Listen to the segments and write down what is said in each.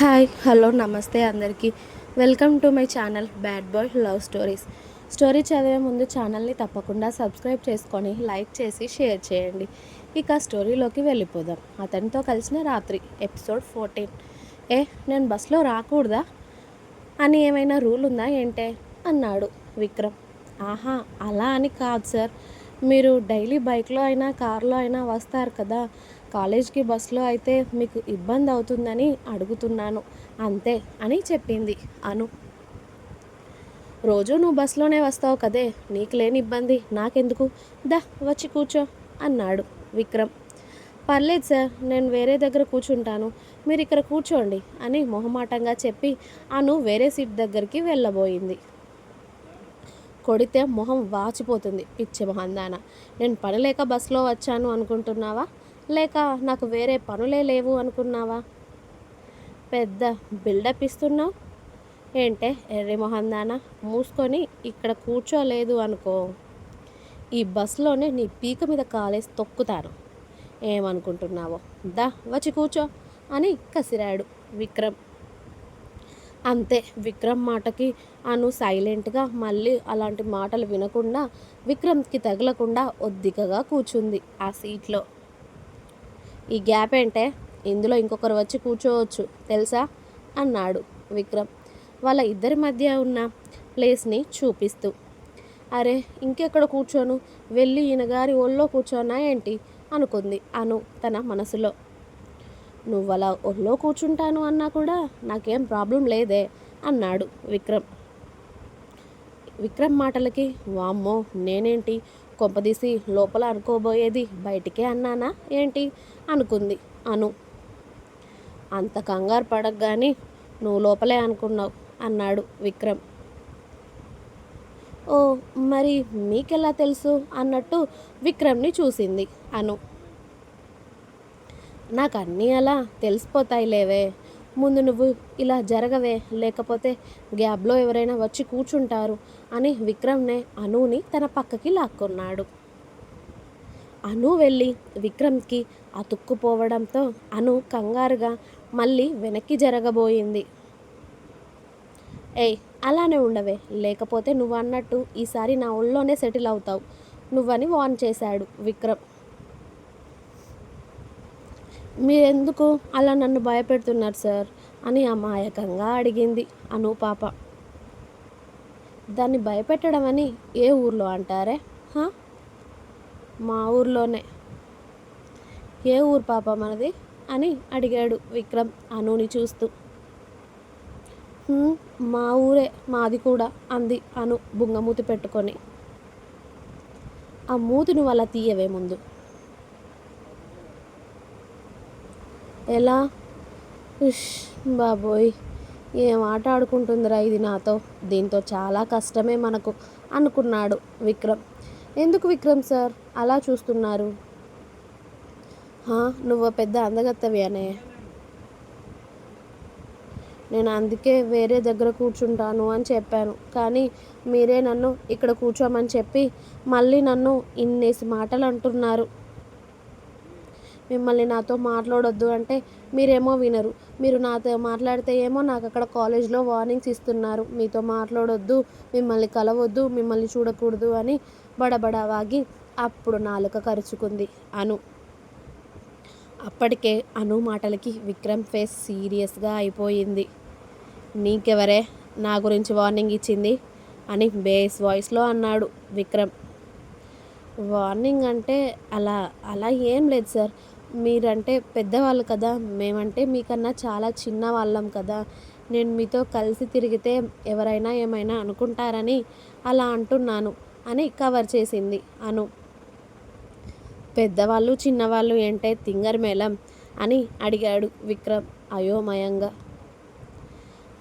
Hi hello నమస్తే అందరికీ. Welcome to my channel bad boy love stories. Story చదివే ముందు ఛానల్ని తప్పకుండా సబ్స్క్రైబ్ చేసుకొని లైక్ చేసి షేర్ చేయండి. ఇక స్టోరీలోకి వెళ్ళిపోదాం. అతనితో కలిసిన రాత్రి ఎపిసోడ్ ఫోర్టీన్. ఏ నేను బస్సులో రాకూడదా? అని ఏమైనా రూల్ ఉందా ఏంటే? అన్నాడు విక్రమ్. ఆహా అలా అని కాదు సార్. మీరు డైలీ బైక్లో అయినా కార్లో అయినా వస్తారు కదా. కాలేజ్కి బస్సులో అయితే మీకు ఇబ్బంది అవుతుందని అడుగుతున్నాను. అంతే అని చెప్పింది అను. రోజు నువ్వు బస్సులోనే వస్తావు కదే నీకు లేని ఇబ్బంది నాకెందుకు? దా వచ్చి కూర్చో అన్నాడు విక్రమ్. పర్లేదు సార్ నేను వేరే దగ్గర కూర్చుంటాను మీరు ఇక్కడ కూర్చోండి అని మొహమాటంగా చెప్పి అను వేరే సీట్ దగ్గరికి వెళ్ళబోయింది. కొడితే మొహం వాచిపోతుంది పిచ్చి మహందాన. నేను పడలేక బస్సులో వచ్చాను అనుకుంటున్నావా? లేక నాకు వేరే పనులే లేవు అనుకున్నావా? పెద్ద బిల్డప్ ఇస్తున్నావు? ఏంటే ఎర్రి మొహందాన మూసుకొని ఇక్కడ కూర్చోలేదు అనుకో. ఈ బస్సులోనే నీ పీక మీద కాలేసి తొక్కుతాను. ఏమనుకుంటున్నావో? దా వచ్చి కూర్చో అని కసిరాడు విక్రమ్. అంతే విక్రమ్ మాటకి అను సైలెంట్గా మళ్ళీ అలాంటి మాటలు వినకుండా విక్రమ్కి తగలకుండా ఒద్దికగా కూర్చుంది ఆ సీట్లో. ఈ గ్యాప్ ఏంటే? ఇందులో ఇంకొకరు వచ్చి కూర్చోవచ్చు తెలుసా? అన్నాడు విక్రమ్. వాళ్ళ ఇద్దరి మధ్య ఉన్న ప్లేస్ని చూపిస్తూ. అరే ఇంకెక్కడ కూర్చోను? వెళ్ళి ఈయనగారి ఒళ్ళో కూర్చోనా ఏంటి? అనుకుంది అను తన మనసులో. నువ్వు అలా ఒళ్ళో కూర్చుంటాను అన్నా కూడా నాకేం ప్రాబ్లం లేదే అన్నాడు విక్రమ్. విక్రమ్ మాటలకి వామ్మో నేనేంటి? కొంపదీసి లోపల అనుకోబోయేది బయటికే అన్నానా? ఏంటి? అనుకుంది అను. అంత కంగారు పడగాని నువ్వు లోపలే అనుకున్నావు అన్నాడు విక్రమ్. ఓ మరి మీకెలా తెలుసు? అన్నట్టు విక్రమ్ని చూసింది అను. నాకు అన్నీ అలా తెలిసిపోతాయి లేవే ముందు నువ్వు ఇలా జరగవే లేకపోతే గ్యాబ్లో ఎవరైనా వచ్చి కూర్చుంటారు అని విక్రమ్నే అనుని తన పక్కకి లాక్కున్నాడు. అను వెళ్ళి విక్రమ్కి అతుక్కుపోవడంతో అను కంగారుగా మళ్ళీ వెనక్కి జరగబోయింది. ఏయ్ అలానే ఉండవే లేకపోతే నువ్వు అన్నట్టు ఈసారి నా ఒళ్ళోనే సెటిల్ అవుతావు నువ్వని వార్న్ చేశాడు విక్రమ్. మీరెందుకు అలా నన్ను భయపెడుతున్నారు సార్? అని అమాయకంగా అడిగింది అను పాప. దాన్ని భయపెట్టడం అని ఏ ఊర్లో అంటారే? మా ఊర్లోనే. ఏ ఊరు పాప మనది? అని అడిగాడు విక్రమ్ అనుని చూస్తూ. మా ఊరే మాది కూడా అంది అను బుంగమూతి పెట్టుకొని. ఆ మూతి నువ్వు అలా తీయవే ముందు. ఎలా? ఉష్ బాబోయ్. ఏం ఆట ఆడుకుంటుందిరా ఇది నాతో? దీంతో చాలా కష్టమే మనకు అనుకున్నాడు విక్రమ్. ఎందుకు విక్రమ్ సార్? అలా చూస్తున్నారు. నువ్వు పెద్ద అందగత్తవి అనే. నేను అందుకే వేరే దగ్గర కూర్చుంటాను అని చెప్పాను. కానీ మీరే నన్ను ఇక్కడ కూర్చోమని చెప్పి మళ్ళీ నన్ను ఇన్నేసి మాటలు అంటున్నారు. మిమ్మల్ని నాతో మాట్లాడొద్దు అంటే మీరేమో వినరు. మీరు నాతో మాట్లాడితే ఏమో నాకు అక్కడ కాలేజ్లో వార్నింగ్స్ ఇస్తున్నారు. మీతో మాట్లాడొద్దు మిమ్మల్ని కలవద్దు మిమ్మల్ని చూడకూడదు అని బడబడ వాగి అప్పుడు నాలుక కరుచుకుంది అను. అప్పటికే అను మాటలకి విక్రమ్ ఫేస్ సీరియస్గా అయిపోయింది. నీకెవరే నా గురించి వార్నింగ్ ఇచ్చింది? అని బేస్ వాయిస్లో అన్నాడు విక్రమ్. వార్నింగ్ అంటే అలా అలా ఏం లేదు సార్. మీరంటే పెద్దవాళ్ళు కదా మేమంటే మీకన్నా చాలా చిన్న వాళ్ళం కదా. నేను మీతో కలిసి తిరిగితే ఎవరైనా ఏమైనా అనుకుంటారని అలా అంటున్నాను అని కవర్ చేసింది అను. పెద్దవాళ్ళు చిన్నవాళ్ళు ఏంటే తింగర్ మేళం అని అడిగాడు విక్రమ్ అయోమయంగా.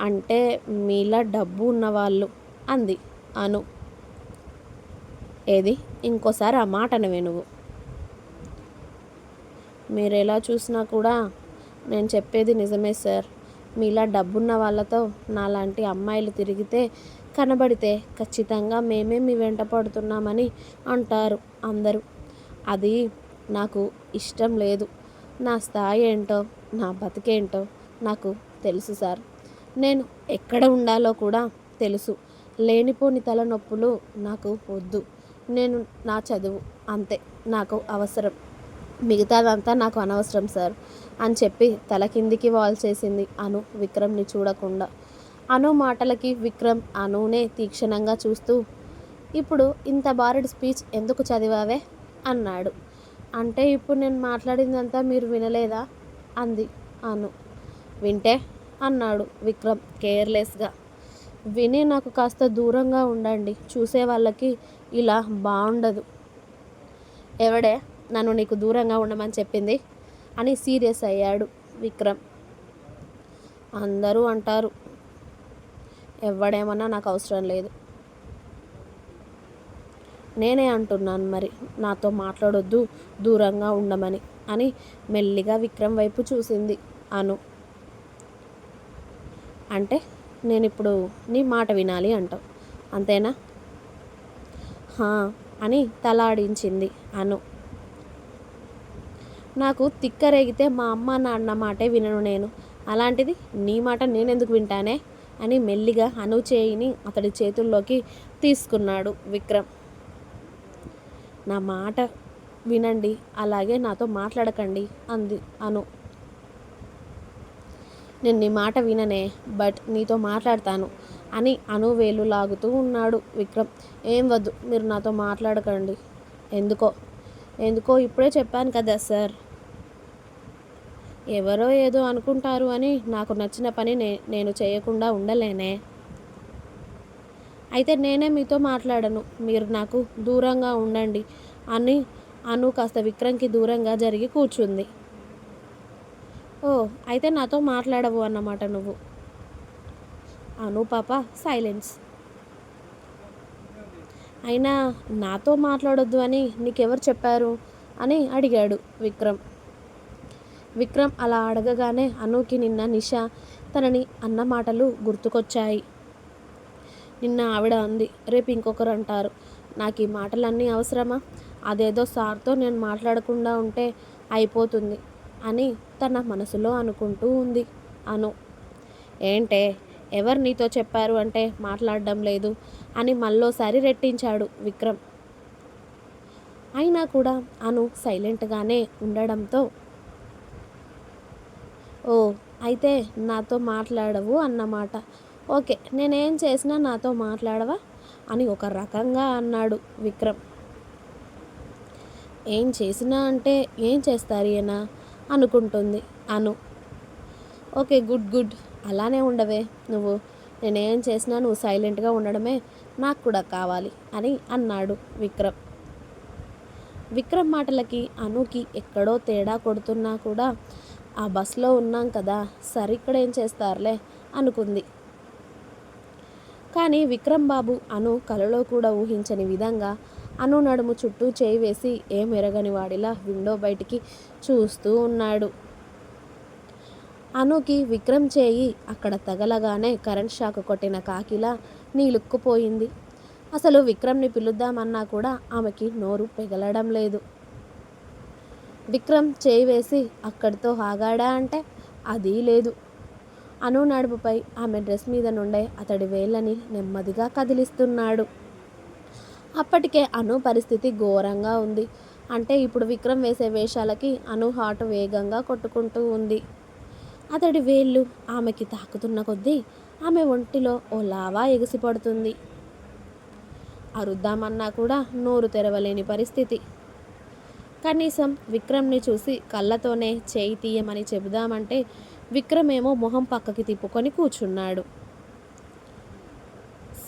అంటే మీలా డబ్బు ఉన్నవాళ్ళు అంది అను. ఏది? ఇంకోసారి ఆ మాట నువ్వు. మీరు ఎలా చూసినా కూడా నేను చెప్పేది నిజమే సార్. మీలా డబ్బున్న వాళ్ళతో నాలాంటి అమ్మాయిలు తిరిగితే కనబడితే ఖచ్చితంగా మేమే మీ వెంట పడుతున్నామని అంటారు అందరూ. అది నాకు ఇష్టం లేదు. నా స్థాయి ఏంటో నా బతికేంటో నాకు తెలుసు సార్. నేను ఎక్కడ ఉండాలో కూడా తెలుసు. లేనిపోని తలనొప్పులు నాకు వద్దు. నేను నా చదువు అంతే. నాకు అవసరం. మిగతాదంతా నాకు అనవసరం సార్. అని చెప్పి తల కిందికి వాల్ చేసింది అను విక్రమ్ని చూడకుండా. అను మాటలకి విక్రమ్ అనునే తీక్షణంగా చూస్తూ ఇప్పుడు ఇంత బారెడ్ స్పీచ్ ఎందుకు చదివావే? అన్నాడు. అంటే ఇప్పుడు నేను మాట్లాడిందంతా మీరు వినలేదా? అంది అను. వింటే? అన్నాడు విక్రమ్ కేర్లెస్గా. విని నాకు కాస్త దూరంగా ఉండండి. చూసే వాళ్ళకి ఇలా బాగుండదు ఎవడే? నన్ను నీకు దూరంగా ఉండమని చెప్పింది అని సీరియస్ అయ్యాడు విక్రమ్. అందరూ అంటారు ఎవడేమన్నా నాకు అవసరం లేదు. నేనే అంటున్నాను మరి నాతో మాట్లాడొద్దు దూరంగా ఉండమని అని మెల్లిగా విక్రమ్ వైపు చూసింది అను. అంటే నేను ఇప్పుడు నీ మాట వినాలి అంటావు అంతేనా? అని తలాడించింది అను. నాకు తిక్కరేగితే మా అమ్మ నాన్న మాటే వినను నేను. అలాంటిది నీ మాట నేనెందుకు వింటానే? అని మెల్లిగా అను చేయిని అతడి చేతుల్లోకి తీసుకున్నాడు విక్రమ్. నా మాట వినండి అలాగే నాతో మాట్లాడకండి అంది అను. నేను నీ మాట విననే బట్ నీతో మాట్లాడతాను అని అను వేలు లాగుతూ ఉన్నాడు విక్రమ్. ఏం వద్దు మీరు నాతో మాట్లాడకండి. ఎందుకో? ఎందుకో ఇప్పుడే చెప్పాను కదా సార్. ఎవరో ఏదో అనుకుంటారు అని నాకు నచ్చిన పని నే నేను చేయకుండా ఉండలేనే. అయితే నేనే మీతో మాట్లాడను. మీరు నాకు దూరంగా ఉండండి అని అను కాస్త విక్రమ్కి దూరంగా జరిగి కూర్చుంది. ఓ అయితే నాతో మాట్లాడవు అన్నమాట నువ్వు. అను పాప సైలెన్స్. అయినా నాతో మాట్లాడొద్దు అని నీకెవరు చెప్పారు? అని అడిగాడు విక్రమ్ విక్రమ్ అలా అడగగానే అనుకి నిన్న నిష తనని అన్న మాటలు గుర్తుకొచ్చాయి. నిన్న ఆవిడ అంది రేపు ఇంకొకరు అంటారు. నాకు ఈ మాటలన్నీ అవసరమా? అదేదో సార్తో నేను మాట్లాడకుండా ఉంటే అయిపోతుంది అని తన మనసులో అనుకుంటూ ఉంది అను. ఏంటే ఎవరు నీతో చెప్పారు అంటే మాట్లాడడం లేదు అని మళ్ళోసారి రెట్టించాడు విక్రమ్. అయినా కూడా అను సైలెంట్గానే ఉండడంతో అయితే నాతో మాట్లాడవు అన్నమాట. ఓకే నేనేం చేసినా నాతో మాట్లాడవా? అని ఒక రకంగా అన్నాడు విక్రమ్. ఏం చేసినా అంటే ఏం చేస్తారు ఈయన? అనుకుంటుంది అను. Okay good good. అలానే ఉండవే నువ్వు. నేనేం చేసినా నువ్వు సైలెంట్గా ఉండడమే నాకు కూడా కావాలి అని అన్నాడు విక్రమ్. విక్రమ్ మాటలకి అనుకి ఎక్కడో తేడా కొడుతున్నా కూడా ఆ బస్లో ఉన్నాం కదా సరే ఇక్కడ ఏం చేస్తారులే అనుకుంది. కానీ విక్రమ్ బాబు అను కలలో కూడా ఊహించని విధంగా అను నడుము చుట్టూ చేయి వేసి ఏం ఎరగని వాడిలా విండో బయటికి చూస్తూ ఉన్నాడు. అనుకి విక్రమ్ చేయి అక్కడ తగలగానే కరెంట్ షాక్ కొట్టిన కాకిలా నీలుక్కుపోయింది. అసలు విక్రమ్ని పిలుద్దామన్నా కూడా ఆమెకి నోరు పెగలడం లేదు. విక్రమ్ చేయి వేసి అక్కడితో ఆగాడా అంటే అది లేదు. అను నడుపుపై ఆమె డ్రెస్ మీద నుండే అతడి వేళ్ళని నెమ్మదిగా కదిలిస్తున్నాడు. అప్పటికే అను పరిస్థితి ఘోరంగా ఉంది. అంటే ఇప్పుడు విక్రమ్ వేసే వేషాలకి అను హార్ట్ వేగంగా కొట్టుకుంటూ ఉంది. అతడి వేళ్ళు ఆమెకి తాకుతున్న కొద్దీ ఆమె ఒంటిలో ఓ లావా ఎగిసిపడుతుంది. అరుద్దామన్నా కూడా నోరు తెరవలేని పరిస్థితి. కనీసం విక్రమ్ని చూసి కళ్ళతోనే చేయి తీయమని చెబుదామంటే విక్రమ్ ఏమో మొహం పక్కకి తిప్పుకొని కూర్చున్నాడు.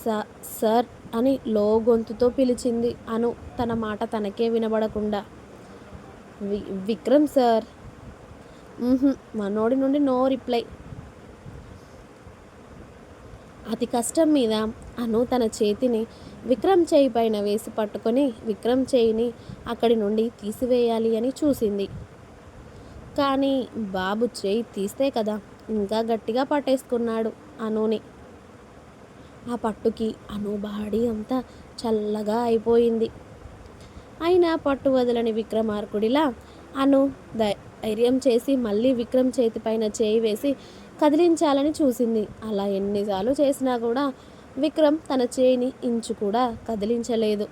స సార్ అని లో గొంతుతో పిలిచింది అను తన మాట తనకే వినబడకుండా. వి విక్రమ్ సార్? మనోడి నుండి నో రిప్లై. అతి కష్టం మీద అను తన చేతిని విక్రమ్ చేయి పైన వేసి పట్టుకొని విక్రమ్ చేయిని అక్కడి నుండి తీసివేయాలి అని చూసింది. కానీ బాబు చేయి తీస్తే కదా ఇంకా గట్టిగా పట్టేసుకున్నాడు అనుని. ఆ పట్టుకి అను బాడీ అంతా చల్లగా అయిపోయింది. అయినా పట్టు వదలని విక్రమార్కుడిలా అను ధైర్యం చేసి మళ్ళీ విక్రమ్ చేతిపైన చేయి వేసి కదిలించాలని చూసింది. అలా ఎన్నిసార్లు చేసినా కూడా విక్రమ్ తన చేయిని ఇంచు కూడా కదిలించలేదు.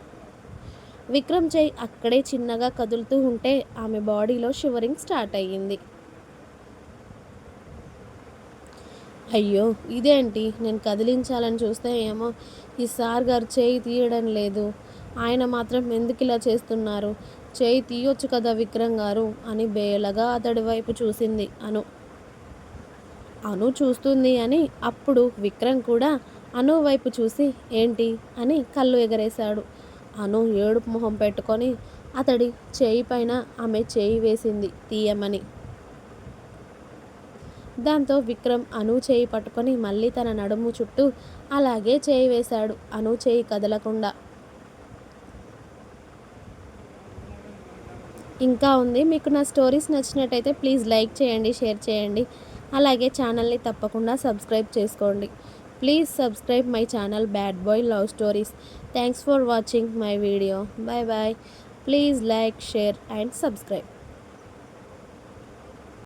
విక్రమ్ చేయి అక్కడే చిన్నగా కదులుతూ ఉంటే ఆమె బాడీలో షివరింగ్ స్టార్ట్ అయ్యింది. అయ్యో ఇదేంటి? నేను కదిలించాలని చూస్తే ఏమో ఈ సార్ గారు చేయి తీయడం లేదు. ఆయన మాత్రం ఎందుకు ఇలా చేస్తున్నారు? చేయి తీయొచ్చు కదా విక్రమ్ గారు అని బేలగా అతడి వైపు చూసింది అను. అను చూస్తుంది అని అప్పుడు విక్రమ్ కూడా అను వైపు చూసి ఏంటి? అని కళ్ళు ఎగరేశాడు. అను ఏడుపు మొహం పెట్టుకొని అతడి చేయి పైన ఆమె చేయి వేసింది తీయమని. దాంతో విక్రమ్ అను చేయి పట్టుకొని మళ్ళీ తన నడుము చుట్టూ అలాగే చేయి వేశాడు. అను చేయి కదలకుండా. ఇంకా ఉంది. మీకు నా స్టోరీస్ నచ్చినట్టయితే ప్లీజ్ లైక్ చేయండి షేర్ చేయండి. అలాగే ఛానల్ని తప్పకుండా సబ్స్క్రైబ్ చేసుకోండి. Please subscribe my channel Bad Boy Love Stories. Thanks for watching my video. Bye bye. Please like, share and subscribe.